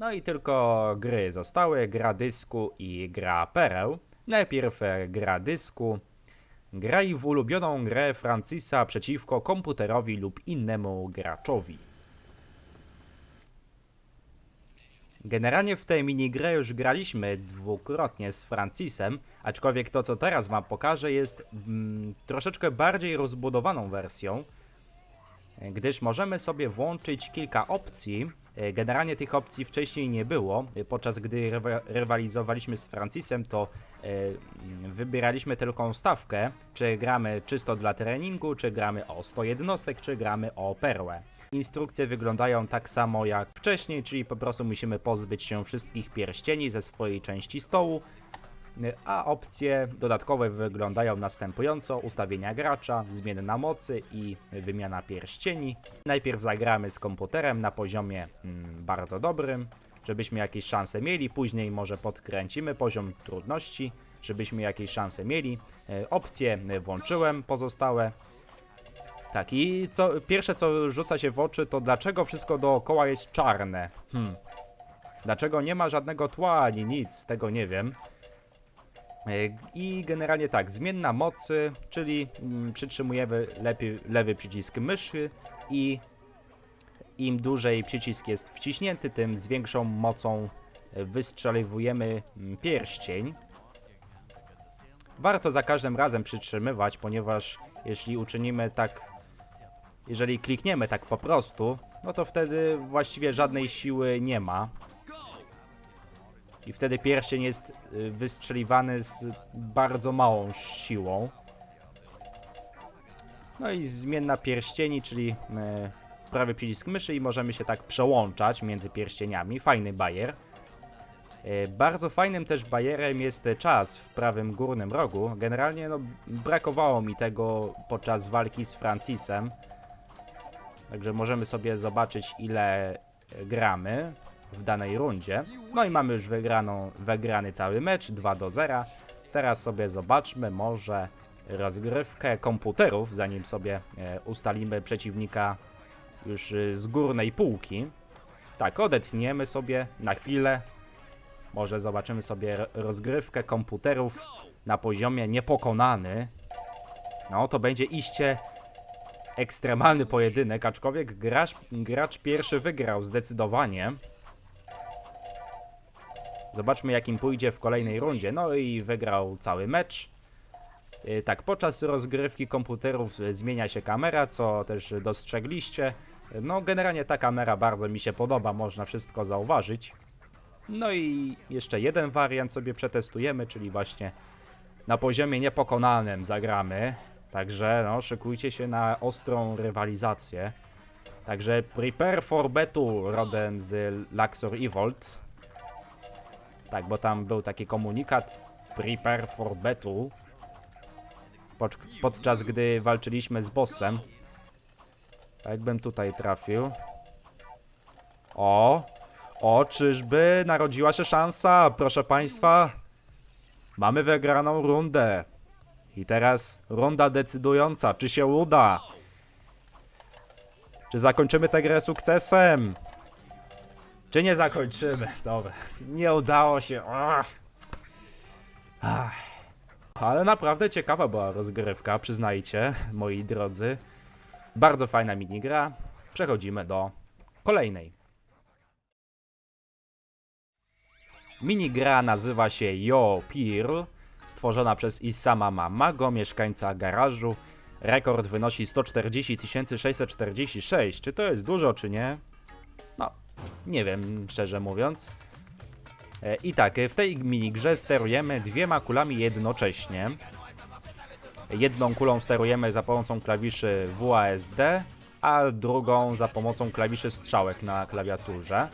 No i tylko gry zostały, gra dysku i gra pereł. Najpierw e, gra dysku. Graj w ulubioną grę Francisa przeciwko komputerowi lub innemu graczowi. Generalnie w tę minigrę już graliśmy dwukrotnie z Francisem, aczkolwiek to co teraz wam pokażę jest mm, troszeczkę bardziej rozbudowaną wersją, gdyż możemy sobie włączyć kilka opcji. E, Generalnie tych opcji wcześniej nie było. E, Podczas gdy rywa- rywalizowaliśmy z Francisem, to e, mm, wybieraliśmy tylko stawkę, czy gramy czysto dla treningu, czy gramy o 100 jednostek, czy gramy o perłę. Instrukcje wyglądają tak samo jak wcześniej, czyli po prostu musimy pozbyć się wszystkich pierścieni ze swojej części stołu, a opcje dodatkowe wyglądają następująco: ustawienia gracza, zmienna mocy i wymiana pierścieni. Najpierw zagramy z komputerem na poziomie mm, bardzo dobrym, żebyśmy jakieś szanse mieli, później może podkręcimy poziom trudności, żebyśmy jakieś szanse mieli. E, Opcje e, włączyłem, pozostałe tak, i co, pierwsze co rzuca się w oczy, to dlaczego wszystko dookoła jest czarne? Hmm. Dlaczego nie ma żadnego tła ani nic? Tego nie wiem. E, I generalnie tak, zmienna mocy, czyli mm, przytrzymujemy lewy przycisk myszy i im dłużej przycisk jest wciśnięty, tym z większą mocą wystrzeliwujemy mm, pierścień. Warto za każdym razem przytrzymywać, ponieważ jeśli uczynimy tak jeżeli klikniemy tak po prostu, no to wtedy właściwie żadnej siły nie ma. I wtedy pierścień jest y, wystrzeliwany z bardzo małą siłą. No i zmienna pierścieni, czyli e, prawy przycisk myszy i możemy się tak przełączać między pierścieniami. Fajny bajer. E, Bardzo fajnym też bajerem jest czas w prawym górnym rogu. Generalnie no, brakowało mi tego podczas walki z Francisem. Także możemy sobie zobaczyć ile e, gramy w danej rundzie. No i mamy już wygraną, wygrany cały mecz 2 do 0. Teraz sobie zobaczmy może rozgrywkę komputerów, zanim sobie e, ustalimy przeciwnika już e, z górnej półki. Tak, odetchniemy sobie na chwilę. Może zobaczymy sobie ro- rozgrywkę komputerów na poziomie niepokonany. No to będzie iście ekstremalny pojedynek, aczkolwiek gracz, gracz pierwszy wygrał zdecydowanie. Zobaczmy jakim pójdzie w kolejnej rundzie. No i wygrał cały mecz. Yy, Tak, podczas rozgrywki komputerów y, zmienia się kamera, co też dostrzegliście. No, generalnie ta kamera bardzo mi się podoba, można wszystko zauważyć. No i jeszcze jeden wariant sobie przetestujemy, czyli właśnie na poziomie niepokonanym zagramy. Także no, szykujcie się na ostrą rywalizację. Także prepare for battle rodem z Luxor Evolt. Tak, bo tam był taki komunikat prepare for battle. Pod, podczas gdy walczyliśmy z bossem. A Jakbym tutaj trafił. O! O, czyżby narodziła się szansa, proszę państwa. Mamy wygraną rundę. I teraz runda decydująca, czy się uda? Czy zakończymy tę grę sukcesem? Czy nie zakończymy? Dobra, nie udało się. Ale naprawdę ciekawa była rozgrywka, przyznajcie, moi drodzy. Bardzo fajna minigra. Przechodzimy do kolejnej. Minigra nazywa się Yo Pearl, stworzona przez Isama Mamago, mieszkańca garażu. Rekord wynosi 140 646. Czy to jest dużo, czy nie? Nie wiem, szczerze mówiąc. E, I tak, e, w tej minigrze sterujemy dwiema kulami jednocześnie. Jedną kulą sterujemy za pomocą klawiszy WASD, a drugą za pomocą klawiszy strzałek na klawiaturze.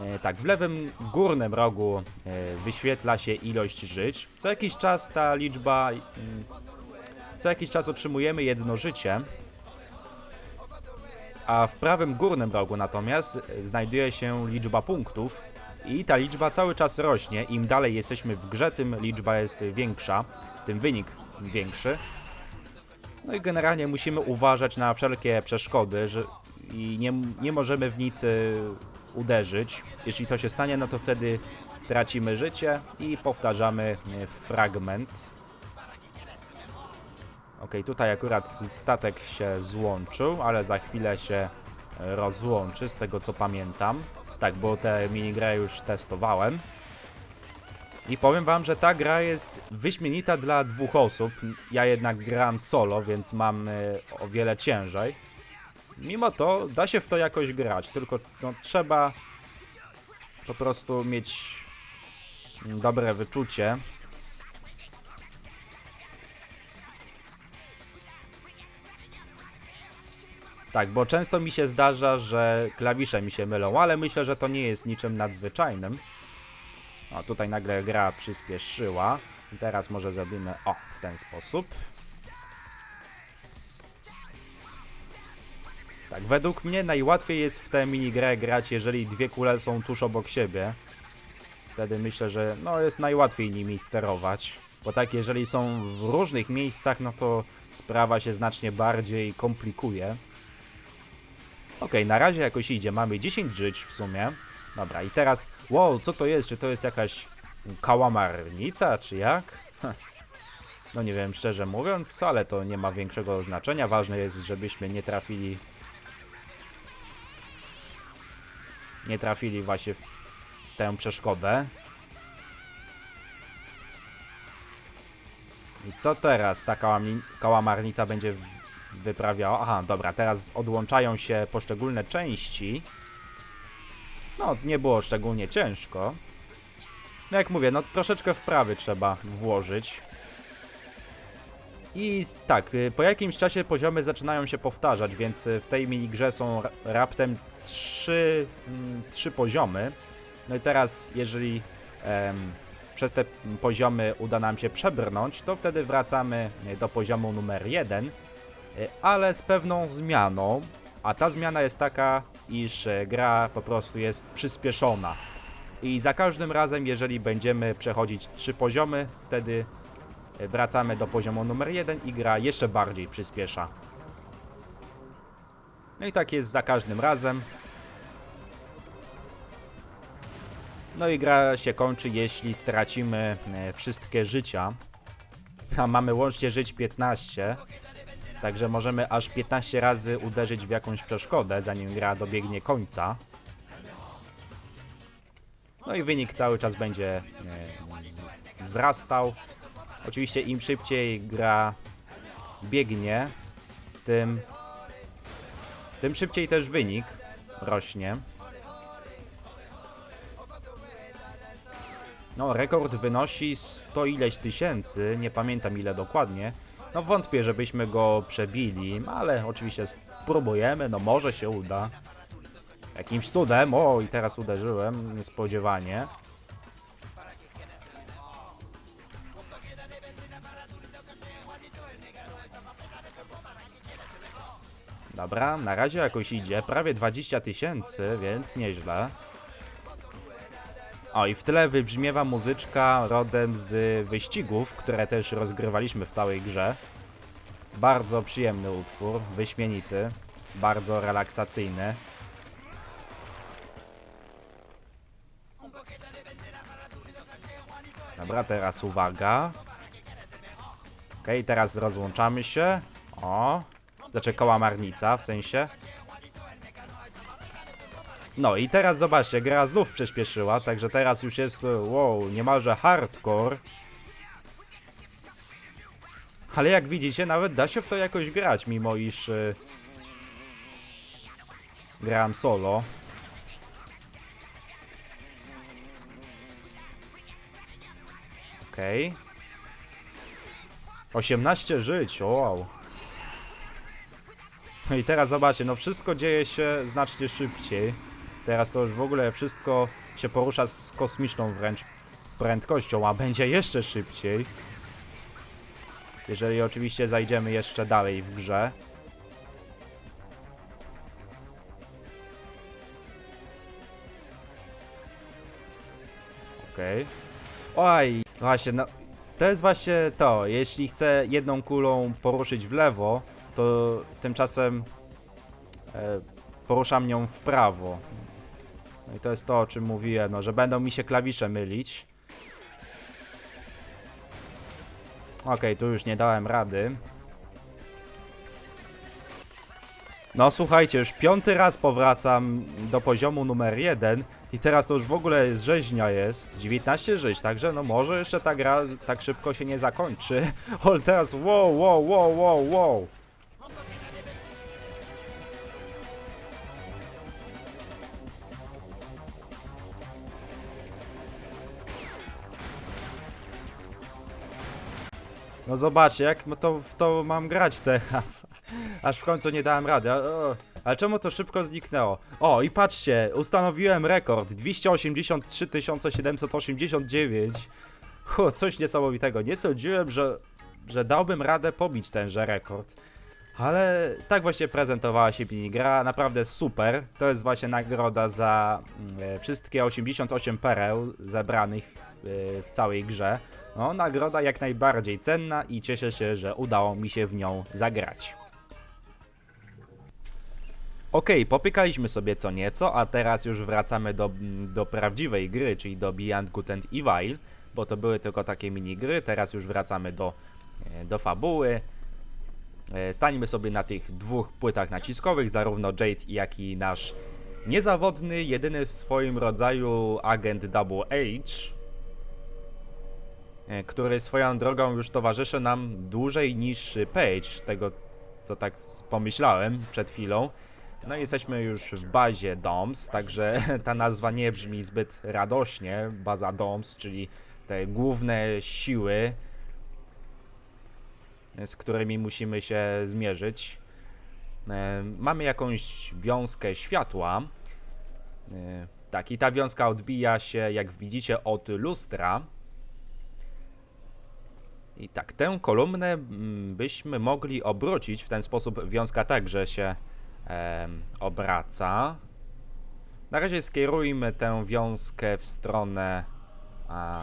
E, Tak, w lewym górnym rogu wyświetla się ilość żyć. Co jakiś czas ta liczba. mm, Co jakiś czas otrzymujemy jedno życie. A w prawym górnym rogu natomiast znajduje się liczba punktów. I ta liczba cały czas rośnie. Im dalej jesteśmy w grze, tym liczba jest większa, tym wynik większy. No i generalnie musimy uważać na wszelkie przeszkody, że i nie, nie możemy w nic y, uderzyć. Jeśli to się stanie, no to wtedy tracimy życie i powtarzamy e, fragment. Ok, tutaj akurat statek się złączył, ale za chwilę się e, rozłączy, z tego co pamiętam. Tak, bo te minigrę już testowałem. I powiem wam, że ta gra jest wyśmienita dla dwóch osób. Ja jednak gram solo, więc mam y, o wiele ciężej. Mimo to da się w to jakoś grać, tylko no, trzeba po prostu mieć dobre wyczucie. Tak, bo często mi się zdarza, że klawisze mi się mylą, ale myślę, że to nie jest niczym nadzwyczajnym. O, tutaj nagle gra przyspieszyła. Teraz może zrobimy, o, w ten sposób. Tak, według mnie najłatwiej jest w tę minigrę grać, jeżeli dwie kule są tuż obok siebie. Wtedy myślę, że no jest najłatwiej nimi sterować. Bo tak, jeżeli są w różnych miejscach, no to sprawa się znacznie bardziej komplikuje. Okej, na razie jakoś idzie. Mamy 10 żyć w sumie. Dobra, i teraz, wow, co to jest? Czy to jest jakaś kałamarnica, czy jak? No nie wiem, szczerze mówiąc, ale to nie ma większego znaczenia. Ważne jest, żebyśmy nie trafili... Nie trafili właśnie w tę przeszkodę. I co teraz ta kałamarnica będzie wyprawiała? Aha, dobra, teraz odłączają się poszczególne części. No, nie było szczególnie ciężko. No jak mówię, no troszeczkę wprawy trzeba włożyć. I tak, y, po jakimś czasie poziomy zaczynają się powtarzać, więc y, w tej minigrze są ra- raptem trzy, mm, trzy poziomy. No i teraz, jeżeli em, przez te poziomy uda nam się przebrnąć, to wtedy wracamy y, do poziomu numer jeden, ale z pewną zmianą, a ta zmiana jest taka, iż e, gra po prostu jest przyspieszona. I za każdym razem, jeżeli będziemy przechodzić trzy poziomy, wtedy e, wracamy do poziomu numer jeden i gra jeszcze bardziej przyspiesza. No i tak jest za każdym razem. No i gra się kończy, jeśli stracimy e, wszystkie życia. A mamy łącznie żyć 15. Także możemy aż 15 razy uderzyć w jakąś przeszkodę, zanim gra dobiegnie końca. No i wynik cały czas będzie e, wz- wzrastał. Oczywiście im szybciej gra biegnie, tym, tym szybciej też wynik rośnie. No, rekord wynosi 100 ileś tysięcy, nie pamiętam ile dokładnie. No wątpię, żebyśmy go przebili, ale oczywiście spróbujemy, no może się uda. Jakimś cudem, o i teraz uderzyłem, niespodziewanie. Dobra, na razie jakoś idzie, prawie 20 tysięcy, więc nieźle. O, i w tle wybrzmiewa muzyczka rodem z wyścigów, które też rozgrywaliśmy w całej grze. Bardzo przyjemny utwór, wyśmienity, bardzo relaksacyjny. Dobra, teraz uwaga. Okej, teraz rozłączamy się. O, znaczy kałamarnica w sensie. No i teraz zobaczcie, gra znów przyspieszyła, także teraz już jest, wow, niemalże hardcore. Ale jak widzicie, nawet da się w to jakoś grać, mimo iż y, grałem solo. Okej. Okay. 18 żyć, wow. No i teraz zobaczcie, no wszystko dzieje się znacznie szybciej. Teraz to już w ogóle wszystko się porusza z kosmiczną wręcz prędkością, a będzie jeszcze szybciej. Jeżeli oczywiście zajdziemy jeszcze dalej w grze. Okej. Oj, właśnie, no to jest właśnie to. Jeśli chcę jedną kulą poruszyć w lewo, to tymczasem e, poruszam nią w prawo. No i to jest to, o czym mówiłem, no, że będą mi się klawisze mylić. Okej, tu już nie dałem rady. No słuchajcie, już piąty raz powracam do poziomu numer jeden i teraz to już w ogóle rzeźnia jest. 19 żyć, także no może jeszcze ta gra tak szybko się nie zakończy. Ale teraz wow, wow, wow, wow, wow. No zobaczcie, jak to, to mam grać teraz. Aż w końcu nie dałem rady. ale czemu to szybko zniknęło? O, i patrzcie, ustanowiłem rekord. 283 789. Hu, coś niesamowitego. Nie sądziłem, że, że dałbym radę pobić tenże rekord. Ale tak właśnie prezentowała się minigra, naprawdę super. To jest właśnie nagroda za mm, e, wszystkie 88 pereł zebranych e, w całej grze. No, nagroda jak najbardziej cenna i cieszę się, że udało mi się w nią zagrać. Okej, popykaliśmy sobie co nieco, a teraz już wracamy do, do prawdziwej gry, czyli do Beyond Good and Evil, bo to były tylko takie minigry, teraz już wracamy do, e, do fabuły. E, Stańmy sobie na tych dwóch płytach naciskowych, zarówno Jade, jak i nasz niezawodny, jedyny w swoim rodzaju agent Double H, który swoją drogą już towarzyszy nam dłużej niż Page, tego co tak pomyślałem przed chwilą. No i jesteśmy już w bazie DOMS, także ta nazwa nie brzmi zbyt radośnie, baza DOMS, czyli te główne siły, z którymi musimy się zmierzyć. E, Mamy jakąś wiązkę światła. E, Tak, i ta wiązka odbija się, jak widzicie, od lustra. I tak, tę kolumnę mm, byśmy mogli obrócić w ten sposób. Wiązka także się em, obraca. Na razie skierujmy tę wiązkę w stronę a,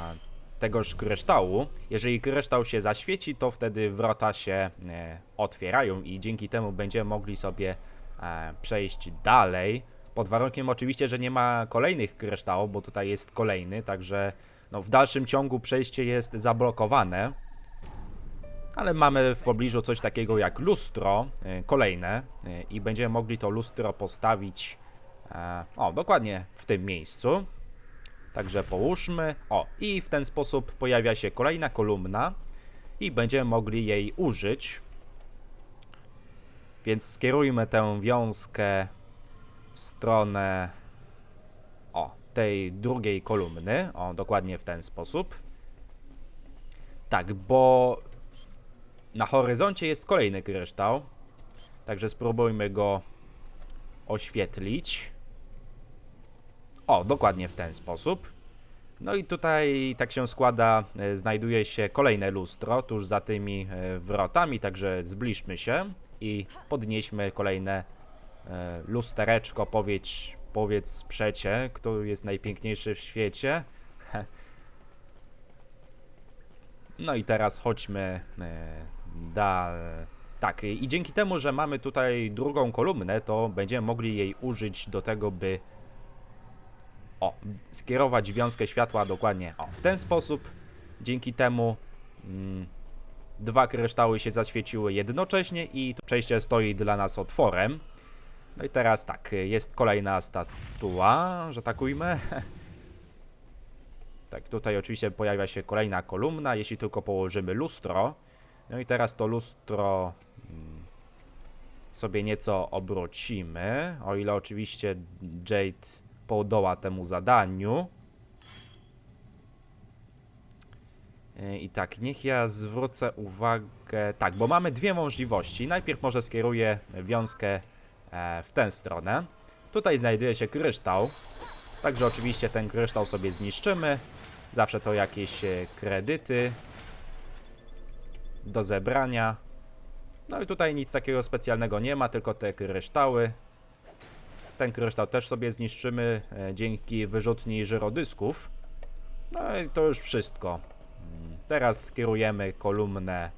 tegoż kryształu. Jeżeli kryształ się zaświeci, to wtedy wrota się e, otwierają i dzięki temu będziemy mogli sobie e, przejść dalej. Pod warunkiem oczywiście, że nie ma kolejnych kryształów, bo tutaj jest kolejny, także no, w dalszym ciągu przejście jest zablokowane. Ale mamy w pobliżu coś takiego jak lustro, e, kolejne, e, i będziemy mogli to lustro postawić, e, o, dokładnie w tym miejscu. Także połóżmy. O, i w ten sposób pojawia się kolejna kolumna i będziemy mogli jej użyć. Więc skierujmy tę wiązkę w stronę o, tej drugiej kolumny. O, dokładnie w ten sposób. Tak, bo na horyzoncie jest kolejny kryształ. Także spróbujmy go oświetlić. O, dokładnie w ten sposób. No i tutaj tak się składa, e, znajduje się kolejne lustro tuż za tymi e, wrotami, także zbliżmy się i podnieśmy kolejne e, lustereczko, powiedz, powiedz przecie, kto jest najpiękniejszy w świecie. No i teraz chodźmy Tak, i dzięki temu, że mamy tutaj drugą kolumnę, to będziemy mogli jej użyć do tego, by o, skierować wiązkę światła dokładnie o, w ten sposób. Dzięki temu mm, dwa kryształy się zaświeciły jednocześnie i przejście stoi dla nas otworem. No i teraz tak, jest kolejna statua, że tak ujmę. Tak, tutaj oczywiście pojawia się kolejna kolumna, jeśli tylko położymy lustro. No i teraz to lustro mm, sobie nieco obrócimy, o ile oczywiście Jade podoła temu zadaniu. E, I tak, niech ja zwrócę uwagę. Tak, bo mamy dwie możliwości. Najpierw może skieruję wiązkę e, w tę stronę. Tutaj znajduje się kryształ. Także oczywiście ten kryształ sobie zniszczymy. Zawsze to jakieś e, kredyty do zebrania. No i tutaj nic takiego specjalnego nie ma, tylko te kryształy. Ten kryształ też sobie zniszczymy e, dzięki wyrzutni żyrodysków. No i to już wszystko. Mm, Teraz skierujemy kolumnę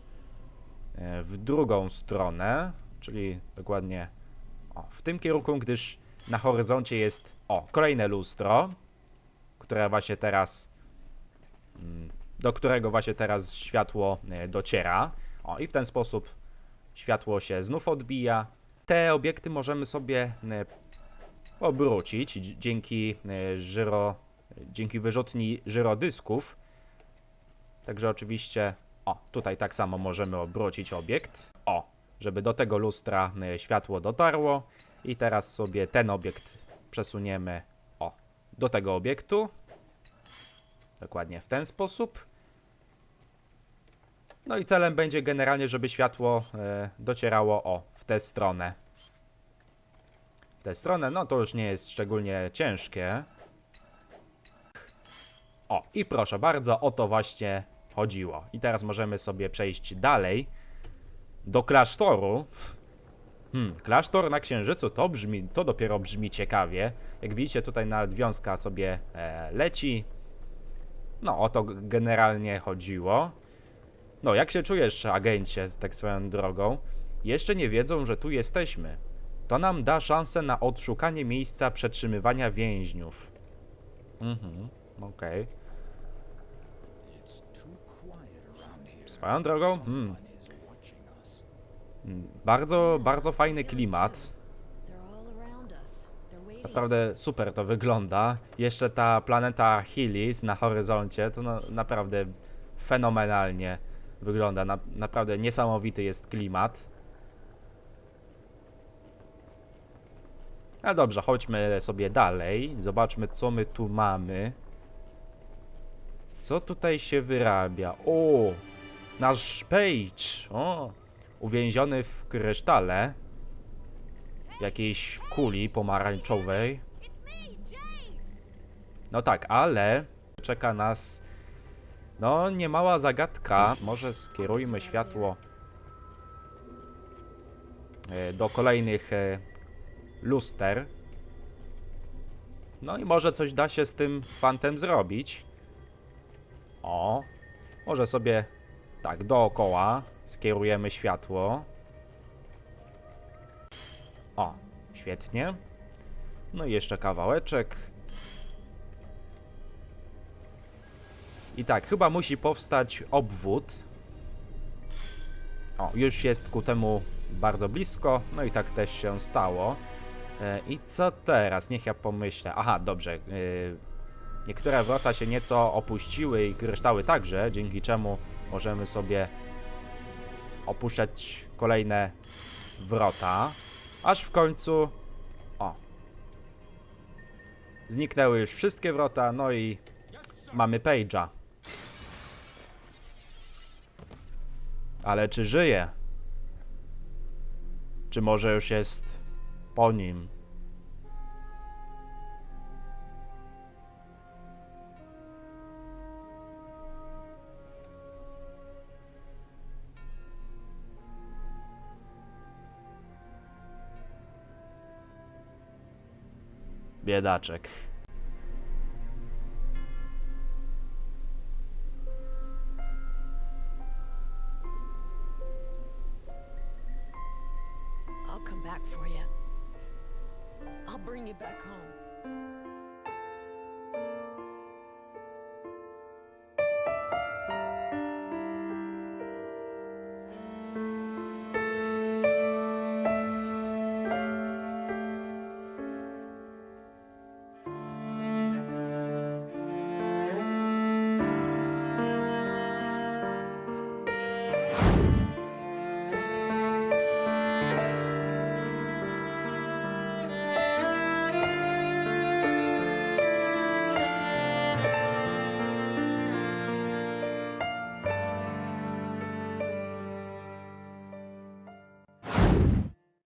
e, w drugą stronę, czyli dokładnie o, w tym kierunku, gdyż na horyzoncie jest O, kolejne lustro, które właśnie teraz. Do którego właśnie teraz światło e, dociera. O, i w ten sposób światło się znów odbija. Te obiekty możemy sobie e, obrócić dzi- dzięki e, żyro, dzięki wyrzutni żyrodysków. Także oczywiście, o, tutaj tak samo możemy obrócić obiekt. O, żeby do tego lustra światło dotarło. I teraz sobie ten obiekt przesuniemy, o, do tego obiektu. Dokładnie w ten sposób. No i celem będzie generalnie, żeby światło e, docierało, o, w tę stronę. W tę stronę, no to już nie jest szczególnie ciężkie. O, i proszę bardzo, o to właśnie chodziło. I teraz możemy sobie przejść dalej do klasztoru. Hmm, klasztor na Księżycu to brzmi, to dopiero brzmi ciekawie. Jak widzicie, tutaj nawet wiązka sobie e, leci. No, o to generalnie chodziło. No, jak się czujesz, agencie, tak swoją drogą? Jeszcze nie wiedzą, że tu jesteśmy. To nam da szansę na odszukanie miejsca przetrzymywania więźniów. Mhm, okej. Swoją drogą, hmm, mm, bardzo, bardzo fajny klimat. Naprawdę super to wygląda. Jeszcze ta planeta Hillis na horyzoncie, to no, naprawdę fenomenalnie wygląda. Na, naprawdę niesamowity jest klimat. A dobrze, chodźmy sobie dalej. Zobaczmy, co my tu mamy. Co tutaj się wyrabia? O! Nasz Page! O! Uwięziony w krysztale. W jakiejś kuli pomarańczowej. No tak, ale czeka nas no niemała zagadka. Może skierujmy światło e, do kolejnych e, luster. No i może coś da się z tym fantem zrobić. O, może sobie tak dookoła skierujemy światło. O, świetnie. No i jeszcze kawałeczek. I tak, chyba musi powstać obwód. O, już jest ku temu bardzo blisko. No i tak też się stało. E, I co teraz? Niech ja pomyślę. Aha, dobrze. e, Niektóre wrota się nieco opuściły i kryształy także, dzięki czemu możemy sobie opuszczać kolejne wrota. Aż w końcu. O. Zniknęły już wszystkie wrota, no i mamy Page'a. Ale czy żyje? Czy może już jest po nim? Biedaczek.